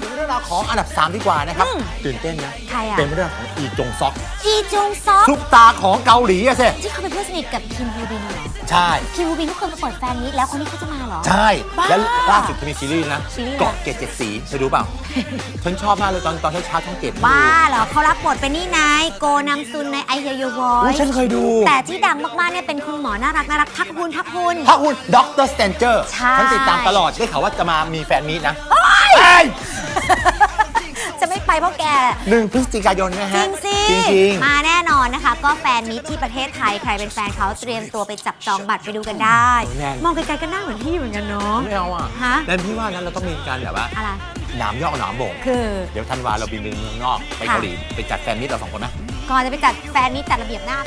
ดูเรื่องราวของอันดับ 3 ดีกว่านะครับอืมตื่นเต้นนะ ใครอะ เป็นเรื่องของอีจงซอกอีจงซอกซุปตาของเกาหลีอะเซ่ที่เขาเป็นเพื่อน สนิทกับคิมบูบินเหรอ ใช่ คิมบูบินทุกคนมาเปิดแฟนนี้แล้วคนนี้เขาจะมาเหรอ ใช่ บ้าแล้วล่าสุดเขามีซีรีส์นะซีรีส์อะไร เกาะเกตเจ็ดสีเคยดูเปล่า ฉันชอบมากเลยตอนตอนเช้าๆช่องเจ็ดบ้าเหรอเขารับบทเป็นนี่นายโกนังซุนในไอเฮียยูวออุ้ยยฉันเคยดูแต่ที่ดังมากๆเนี่ยเป็นคุณหมอน่ารักน่ารักพักบุญพักบุญพระคุณด็อกเตอร์สเตนเจอร์ใช่ ฉันติดตามตลอดได้ข่าวว่าจะมามีแฟนมีตนะเอ้ยจะไม่ไปเพราะแก หนึ่งพฤศจิกายนนะจริฮะงสิ จริงๆ มาแน่นอนนะคะ ก็แฟนมิตรที่ประเทศไทย ใครเป็นแฟนเขาเตรียมตัวไปจับจองบัตรไปดูกันได้แน่น มองไกลๆก็น่าเหมือนพี่เหมือนกันเนาะ ไม่เอาอะฮะแล้วพี่ว่านั้นเราต้องมีการแบบว่าอะไร หนามยอกหนามบ่งคือ เดี๋ยวธันวาเราบินไปเมืองนอกไปค่ะ เกาหลีไปจัดแฟนมิตรเราสองคนไหมก่อนจะไปจัดแฟนมิตรจัดระเบียบหน้า